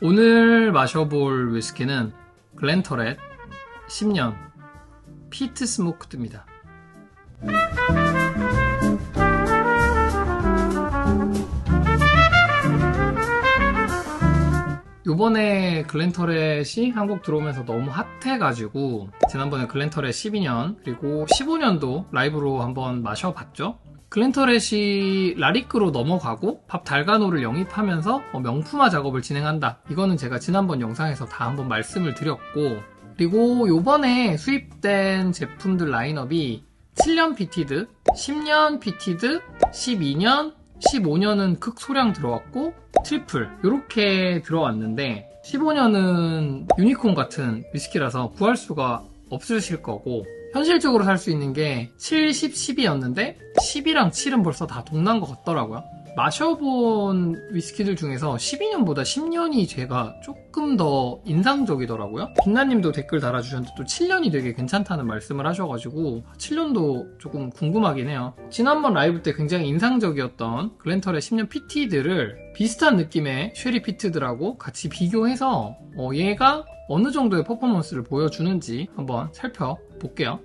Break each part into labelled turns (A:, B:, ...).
A: 오늘 마셔볼 위스키는 글렌터렛 10년 피트 스모크드입니다. 요번에 글렌터렛이 한국 들어오면서 너무 핫해가지고 지난번에 글렌터렛 12년 그리고 15년도 라이브로 한번 마셔봤죠. 글렌터렛이 라리크로 넘어가고 밥 달가노를 영입하면서 어, 명품화 작업을 진행한다. 이거는 제가 지난번 영상에서 다 한번 말씀을 드렸고 그리고 요번에 수입된 제품들 라인업이 7년 피티드, 10년 피티드, 12년, 15년은 극소량 들어왔고 트리플 이렇게 들어왔는데 15년은 유니콘 같은 위스키라서 구할 수가 없으실 거고 현실적으로 살 수 있는 게 7, 10, 10이었는데 10이랑 7은 벌써 다 동난 것 같더라고요. 마셔본 위스키들 중에서 12년보다 10년이 제가 조금 더 인상적이더라고요. 빛나님도 댓글 달아주셨는데 또 7년이 되게 괜찮다는 말씀을 하셔가지고 7년도 조금 궁금하긴 해요. 지난번 라이브 때 굉장히 인상적이었던 글렌털의 10년 PT들을 비슷한 느낌의 쉐리 피트들하고 같이 비교해서 어, 얘가 어느 정도의 퍼포먼스를 보여주는지 한번 살펴볼게요.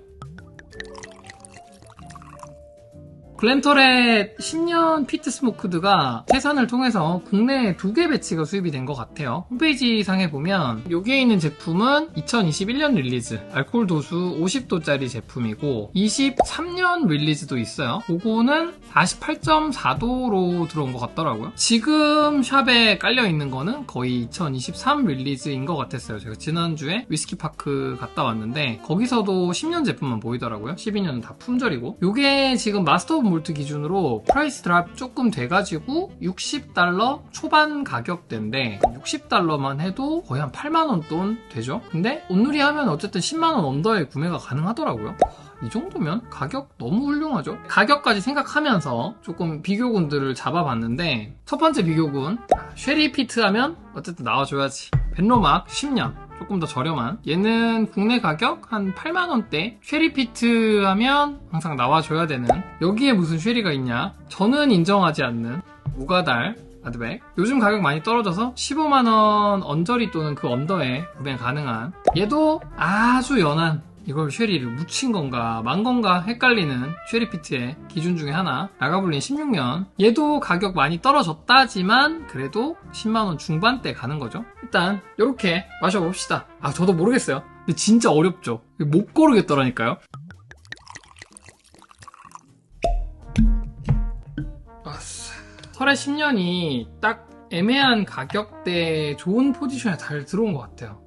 A: 글렌터의 10년 피트 스모크드가 세산을 통해서 국내에 두 개 배치가 수입이 된 것 같아요. 홈페이지 상에 보면 여기에 있는 제품은 2021년 릴리즈 알코올 도수 50도짜리 제품이고 23년 릴리즈도 있어요. 그거는 48.4도로 들어온 것 같더라고요. 지금 샵에 깔려 있는 거는 거의 2023 릴리즈인 것 같았어요. 제가 지난주에 위스키파크 갔다 왔는데 거기서도 10년 제품만 보이더라고요. 12년은 다 품절이고 이게 지금 마스터 오브 몰트 기준으로 프라이스 드랍 조금 돼가지고 60달러 초반 가격대인데 60달러만 해도 거의 한 8만원 돈 되죠? 근데 온누리 하면 어쨌든 10만원 언더에 구매가 가능하더라고요. 이 정도면 가격 너무 훌륭하죠? 가격까지 생각하면서 조금 비교군들을 잡아봤는데 첫 번째 비교군 쉐리 피트 하면 어쨌든 나와줘야지 벤로막 10년 조금 더 저렴한. 얘는 국내 가격 한 8만원대. 쉐리 피트 하면 항상 나와줘야 되는. 여기에 무슨 쉐리가 있냐? 저는 인정하지 않는 우가달 아드백. 요즘 가격 많이 떨어져서 15만원 언저리 또는 그 언더에 구매 가능한. 얘도 아주 연한 이걸 쉐리를 묻힌 건가 만 건가 헷갈리는 쉐리피트의 기준 중에 하나. 라가블린 16년. 얘도 가격 많이 떨어졌다지만 그래도 10만원 중반대 가는 거죠. 일단 이렇게 마셔봅시다. 아 저도 모르겠어요. 근데 진짜 어렵죠. 못 고르겠더라니까요. 설의 10년이 딱 애매한 가격대에 좋은 포지션에 잘 들어온 것 같아요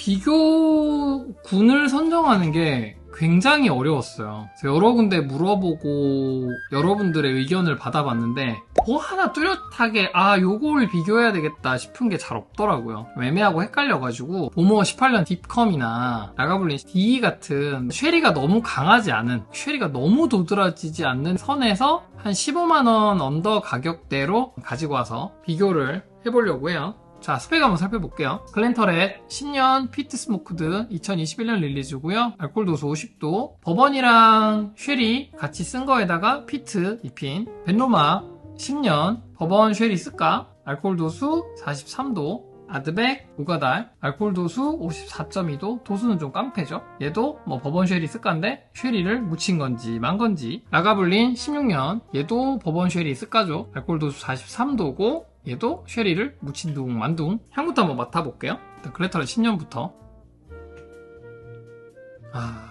A: 비교군을 선정하는 게 굉장히 어려웠어요. 여러 군데 물어보고 여러분들의 의견을 받아봤는데 뭐 하나 뚜렷하게 아 요걸 비교해야 되겠다 싶은 게 잘 없더라고요. 애매하고 헷갈려가지고 보모 18년 딥컴이나 라가블린 D 같은 쉐리가 너무 강하지 않은 쉐리가 너무 도드라지지 않는 선에서 한 15만원 언더 가격대로 가지고 와서 비교를 해보려고 해요. 자, 스펙 한번 살펴볼게요. 글렌터렛 10년 피트 스모크드 2021년 릴리즈고요. 알코올 도수 50도. 버번이랑 쉐리 같이 쓴 거에다가 피트 입힌 벤로마 10년 버번 쉐리 쓸까? 알코올 도수 43도. 아드백, 우가달, 알코올 도수 54.2도, 도수는 좀 깡패죠. 얘도 뭐 버번 쉐리 쓸까인데 쉐리를 묻힌 건지 만 건지. 라가블린 16년, 얘도 버번 쉐리 쓸까죠. 알코올 도수 43도고 얘도 쉐리를 묻힌 둥 만둥 향부터 한번 맡아볼게요. 일단 글래터는 10년부터. 아...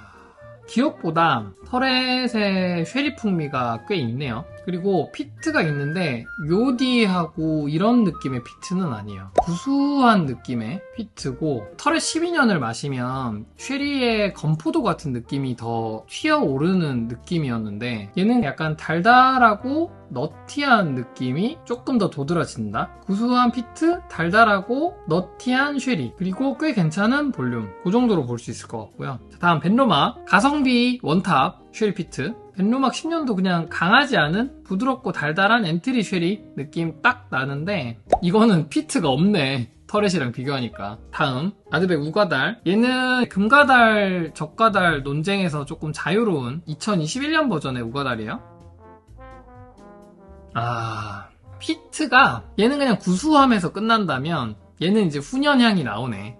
A: 기억보다 터렛의 쉐리 풍미가 꽤 있네요 그리고 피트가 있는데 요디하고 이런 느낌의 피트는 아니에요. 구수한 느낌의 피트고 터렛 12년을 마시면 쉐리의 건포도 같은 느낌이 더 튀어오르는 느낌이었는데 얘는 약간 달달하고 너티한 느낌이 조금 더 도드라진다. 구수한 피트, 달달하고 너티한 쉐리 그리고 꽤 괜찮은 볼륨. 그 정도로 볼 수 있을 것 같고요. 자, 다음 벤로마. 가성비 원탑 쉐리 피트 벤로막 10년도 그냥 강하지 않은 부드럽고 달달한 엔트리 쉐리 느낌 딱 나는데 이거는 피트가 없네. 터렛이랑 비교하니까. 다음 아드백 우가달. 얘는 금가달 적가달 논쟁에서 조금 자유로운 2021년 버전의 우가달이에요. 아 피트가 얘는 그냥 구수함에서 끝난다면 얘는 이제 훈연향이 나오네.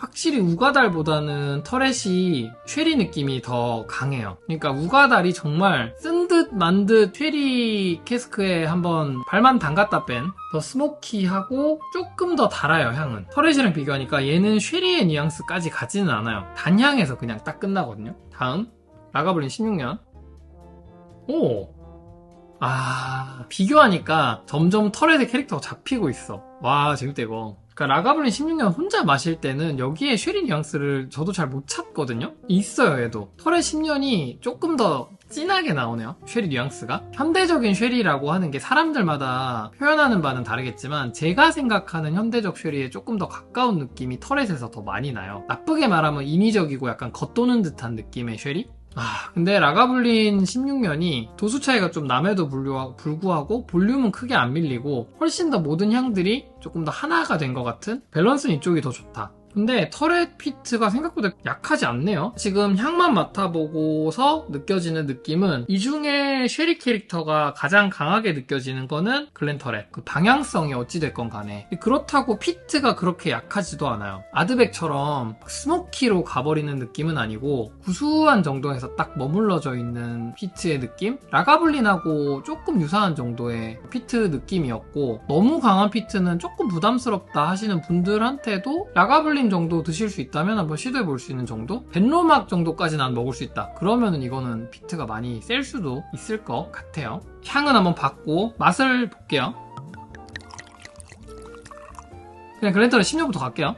A: 확실히 우가달보다는 터렛이 쉐리 느낌이 더 강해요. 그러니까 우가달이 정말 쓴 듯 만듯 쉐리 캐스크에 한번 발만 담갔다 뺀 더 스모키하고 조금 더 달아요 향은. 터렛이랑 비교하니까 얘는 쉐리의 뉘앙스까지 가지는 않아요. 단향에서 그냥 딱 끝나거든요. 다음 라가블린 16년. 오 아, 비교하니까 점점 털에의 캐릭터가 잡히고 있어. 와, 재밌다, 이거. 그러니까 라가블린 16년 혼자 마실 때는 여기에 쉐리 뉘앙스를 저도 잘 못 찾거든요? 있어요, 얘도. 털의 10년이 조금 더 진하게 나오네요. 쉐리 뉘앙스가. 현대적인 쉐리라고 하는 게 사람들마다 표현하는 바는 다르겠지만 제가 생각하는 현대적 쉐리에 조금 더 가까운 느낌이 터렛에서 더 많이 나요. 나쁘게 말하면 인위적이고 약간 겉도는 듯한 느낌의 쉐리? 아, 근데 라가블린 16년이 도수 차이가 좀 남에도 불구하- 불구하고 볼륨은 크게 안 밀리고 훨씬 더 모든 향들이 조금 더 하나가 된 것 같은 밸런스는 이쪽이 더 좋다. 근데 터렛 피트가 생각보다 약하지 않네요. 지금 향만 맡아보고서 느껴지는 느낌은 이 중에 쉐리 캐릭터가 가장 강하게 느껴지는 거는 글렌 터렛. 그 방향성이 어찌됐건 간에. 그렇다고 피트가 그렇게 약하지도 않아요. 아드백처럼 스모키로 가버리는 느낌은 아니고 구수한 정도에서 딱 머물러져 있는 피트의 느낌? 라가블린하고 조금 유사한 정도의 피트 느낌이었고 너무 강한 피트는 조금 부담스럽다 하시는 분들한테도 라가블린 정도 드실 수 있다면 한번 시도해 볼 수 있는 정도? 벤로막 정도까지 난 먹을 수 있다. 그러면은 이거는 피트가 많이 셀 수도 있을 것 같아요. 향은 한번 받고 맛을 볼게요. 그냥 글렌터를 10년부터 갈게요.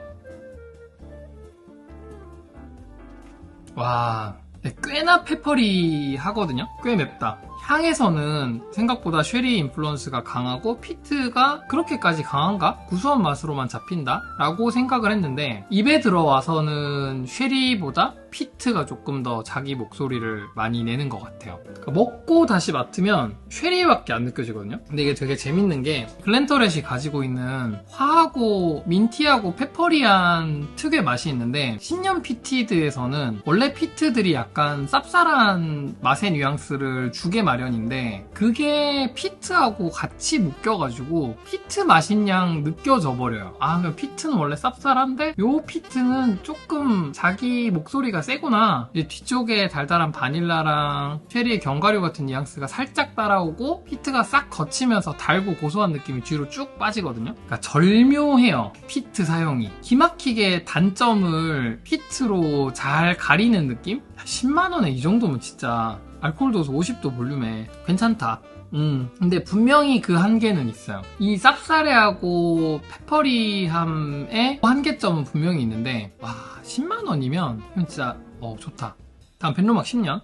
A: 와, 네, 꽤나 페퍼리 하거든요? 꽤 맵다. 향에서는 생각보다 쉐리 인플루언스가 강하고 피트가 그렇게까지 강한가? 구수한 맛으로만 잡힌다? 라고 생각을 했는데 입에 들어와서는 쉐리보다 피트가 조금 더 자기 목소리를 많이 내는 것 같아요. 그러니까 먹고 다시 맡으면 쉐리밖에 안 느껴지거든요. 근데 이게 되게 재밌는 게 글렌터렛이 가지고 있는 화하고 민티하고 페퍼리한 특유의 맛이 있는데 10년 피티드에서는 원래 피트들이 약간 쌉쌀한 맛의 뉘앙스를 주게 마련인데 그게 피트하고 같이 묶여가지고 피트 맛인 양 느껴져 버려요. 아, 그 피트는 원래 쌉쌀한데 요 피트는 조금 자기 목소리가 세구나. 뒤쪽에 달달한 바닐라랑 체리의 견과류 같은 뉘앙스가 살짝 따라오고 피트가 싹 거치면서 달고 고소한 느낌이 뒤로 쭉 빠지거든요. 그러니까 절묘해요. 피트 사용이. 기막히게 단점을 피트로 잘 가리는 느낌? 10만원에 이 정도면 진짜 알코올 도수 50도 볼륨에 괜찮다. 음, 근데 분명히 그 한계는 있어요. 이 쌉싸래하고 페퍼리함의 한계점은 분명히 있는데, 와, 10만원이면, 이건 진짜, 어, 좋다. 다음 벤로막 10년.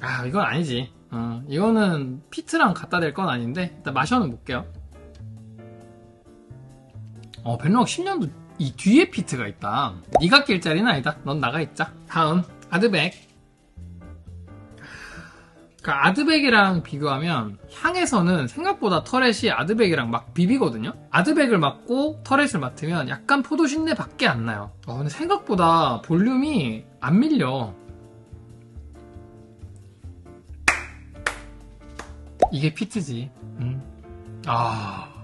A: 아, 이건 아니지. 어, 이거는 피트랑 갖다 댈 건 아닌데, 일단 마셔는 볼게요. 어, 벤로막 10년도 이 뒤에 피트가 있다. 니가 낄 자리는 아니다. 넌 나가 있자. 다음, 아드백. 그러니까 아드백이랑 비교하면 향에서는 생각보다 터렛이 아드백이랑 막 비비거든요. 아드백을 맡고 터렛을 맡으면 약간 포도 신내 밖에 안 나요. 어, 근데 생각보다 볼륨이 안 밀려. 이게 피트지. 음. 아.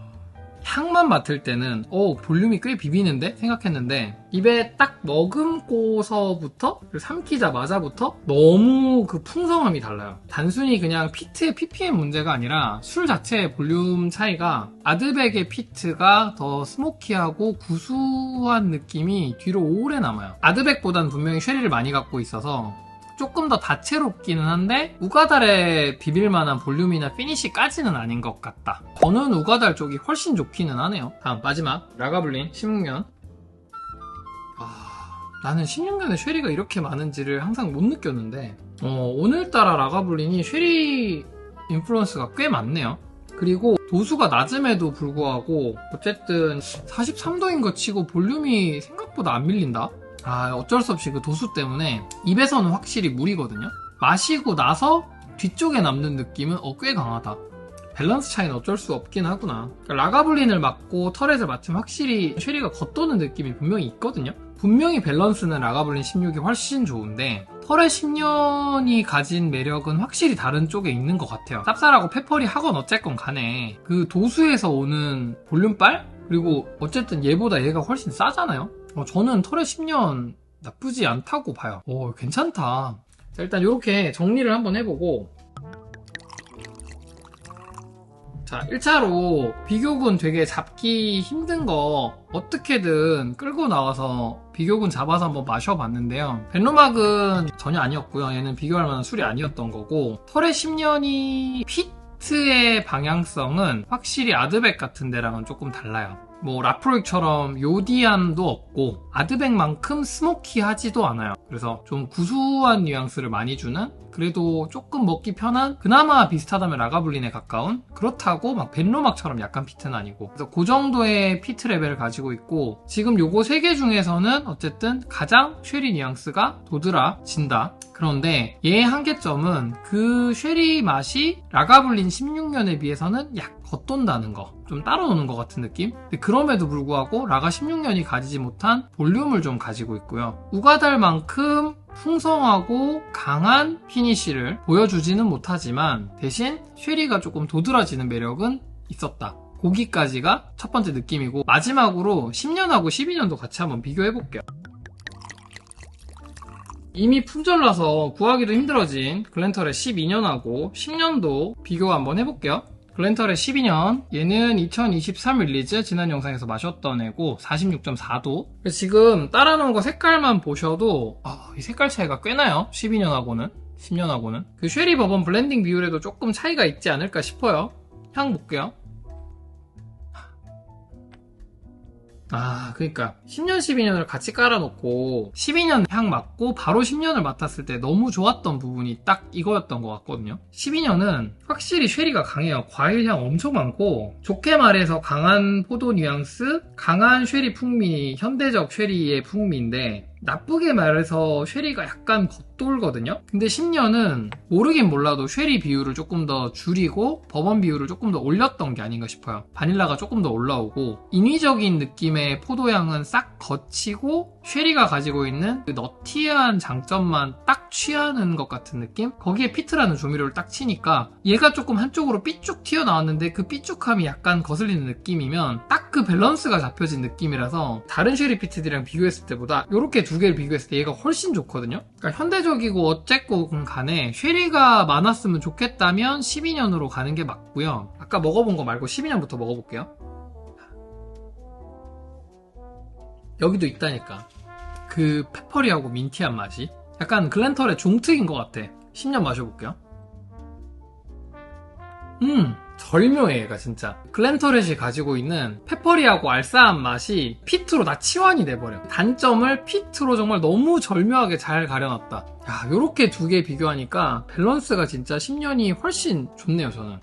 A: 향만 맡을 때는 어 볼륨이 꽤 비비는데? 생각했는데 입에 딱 머금고서부터 삼키자마자부터 너무 그 풍성함이 달라요. 단순히 그냥 피트의 ppm 문제가 아니라 술 자체의 볼륨 차이가 아드백의 피트가 더 스모키하고 구수한 느낌이 뒤로 오래 남아요. 아드백보단 분명히 쉐리를 많이 갖고 있어서 조금 더 다채롭기는 한데 우가달의 비빌만한 볼륨이나 피니시까지는 아닌 것 같다. 저는 우가달 쪽이 훨씬 좋기는 하네요. 다음 마지막 라가블린 16년. 아, 나는 16년에 쉐리가 이렇게 많은지를 항상 못 느꼈는데 어, 오늘따라 라가블린이 쉐리 인플루언스가 꽤 많네요. 그리고 도수가 낮음에도 불구하고 어쨌든 43도인 것 치고 볼륨이 생각보다 안 밀린다. 아, 어쩔 수 없이 그 도수 때문에 입에서는 확실히 물이거든요. 마시고 나서 뒤쪽에 남는 느낌은 어, 꽤 강하다. 밸런스 차이는 어쩔 수 없긴 하구나. 그러니까 라가블린을 맡고 터렛을 맡으면 확실히 쉐리가 겉도는 느낌이 분명히 있거든요. 분명히 밸런스는 라가블린 16이 훨씬 좋은데 털의 10년이 가진 매력은 확실히 다른 쪽에 있는 것 같아요. 쌉쌀하고 페퍼리 하건 어쨌건 간에 그 도수에서 오는 볼륨빨? 그리고 어쨌든 얘보다 얘가 훨씬 싸잖아요. 어, 저는 털의 10년 나쁘지 않다고 봐요. 오, 괜찮다. 자, 일단 이렇게 정리를 한번 해보고 자, 1차로 비교군 되게 잡기 힘든 거 어떻게든 끌고 나와서 비교군 잡아서 한번 마셔봤는데요. 벤로막은 전혀 아니었고요. 얘는 비교할 만한 술이 아니었던 거고 털의 10년이 피트의 방향성은 확실히 아드백 같은 데랑은 조금 달라요. 뭐 라프로익처럼 요디함도 없고 아드백만큼 스모키하지도 않아요. 그래서 좀 구수한 뉘앙스를 많이 주는 그래도 조금 먹기 편한 그나마 비슷하다면 라가블린에 가까운 그렇다고 막 벤로막처럼 약간 피트는 아니고 그래서 그 정도의 피트 레벨을 가지고 있고 지금 요거 세개 중에서는 어쨌든 가장 쉐리 뉘앙스가 도드라진다 그런데 얘의 한계점은 그 쉐리 맛이 라가블린 16년에 비해서는 약 겉돈다는 거. 좀 따로 노는 것 같은 느낌? 그럼에도 불구하고 라가 16년이 가지지 못한 볼륨을 좀 가지고 있고요. 우가달만큼 풍성하고 강한 피니쉬를 보여주지는 못하지만 대신 쉐리가 조금 도드라지는 매력은 있었다. 고기까지가 첫 번째 느낌이고 마지막으로 10년하고 12년도 같이 한번 비교해 볼게요. 이미 품절나서 구하기도 힘들어진 글렌털의 12년하고 10년도 비교 한번 해볼게요. 글렌털의 12년 얘는 2023 릴리즈 지난 영상에서 마셨던 애고 46.4도. 지금 따라놓은 거 색깔만 보셔도 아, 이 색깔 차이가 꽤 나요? 12년하고는? 10년하고는? 그 쉐리 버번 블렌딩 비율에도 조금 차이가 있지 않을까 싶어요. 향 볼게요 아, 그니까 10년, 12년을 같이 깔아놓고 12년 향 맡고 바로 10년을 맡았을 때 너무 좋았던 부분이 딱 이거였던 것 같거든요. 12년은 확실히 쉐리가 강해요. 과일 향 엄청 많고 좋게 말해서 강한 포도 뉘앙스, 강한 쉐리 풍미, 현대적 쉐리의 풍미인데 나쁘게 말해서 쉐리가 약간 겉돌거든요? 근데 10년은 모르긴 몰라도 쉐리 비율을 조금 더 줄이고 버번 비율을 조금 더 올렸던 게 아닌가 싶어요. 바닐라가 조금 더 올라오고 인위적인 느낌의 포도향은 싹 거치고 쉐리가 가지고 있는 그 너티한 장점만 딱 취하는 것 같은 느낌? 거기에 피트라는 조미료를 딱 치니까 얘가 조금 한쪽으로 삐쭉 튀어나왔는데 그 삐쭉함이 약간 거슬리는 느낌이면 딱 그 밸런스가 잡혀진 느낌이라서 다른 쉐리 피트들이랑 비교했을 때보다 이렇게 두 개를 비교했을 때 얘가 훨씬 좋거든요? 그러니까 현대적이고 어쨌고 간에 쉐리가 많았으면 좋겠다면 12년으로 가는 게 맞고요. 아까 먹어본 거 말고 12년부터 먹어볼게요. 여기도 있다니까. 그 페퍼리하고 민티한 맛이 약간 글렌털의 종특인 것 같아. 10년 마셔볼게요. 음, 절묘해, 얘가 진짜. 글렌터렛이 가지고 있는 페퍼리하고 알싸한 맛이 피트로 다 치환이 돼버려. 단점을 피트로 정말 너무 절묘하게 잘 가려놨다. 야, 요렇게 두 개 비교하니까 밸런스가 진짜 10년이 훨씬 좋네요, 저는.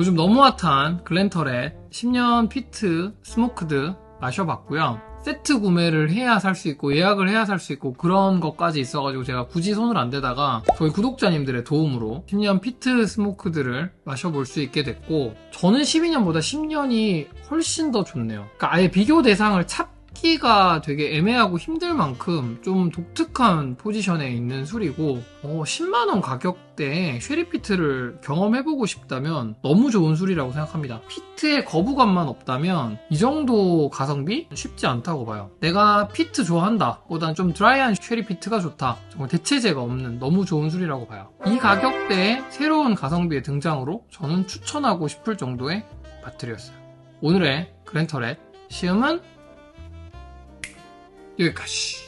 A: 요즘 너무 핫한 글렌터렛 10년 피트 스모크드 마셔봤고요. 세트 구매를 해야 살 수 있고 예약을 해야 살 수 있고 그런 것까지 있어가지고 제가 굳이 손을 안 대다가 저희 구독자님들의 도움으로 10년 피트 스모크들을 마셔볼 수 있게 됐고 저는 12년보다 10년이 훨씬 더 좋네요. 그러니까 아예 비교 대상을 찾 찾기가 되게 애매하고 힘들 만큼 좀 독특한 포지션에 있는 술이고 어, 10만원 가격대에 쉐리피트를 경험해보고 싶다면 너무 좋은 술이라고 생각합니다. 피트에 거부감만 없다면 이 정도 가성비 쉽지 않다고 봐요. 내가 피트 좋아한다 보다는 좀 드라이한 쉐리피트가 좋다. 정말 대체제가 없는 너무 좋은 술이라고 봐요. 이 가격대에 새로운 가성비의 등장으로 저는 추천하고 싶을 정도의 바틀이었어요. 오늘의 그랜터렛 시음은 여기까지.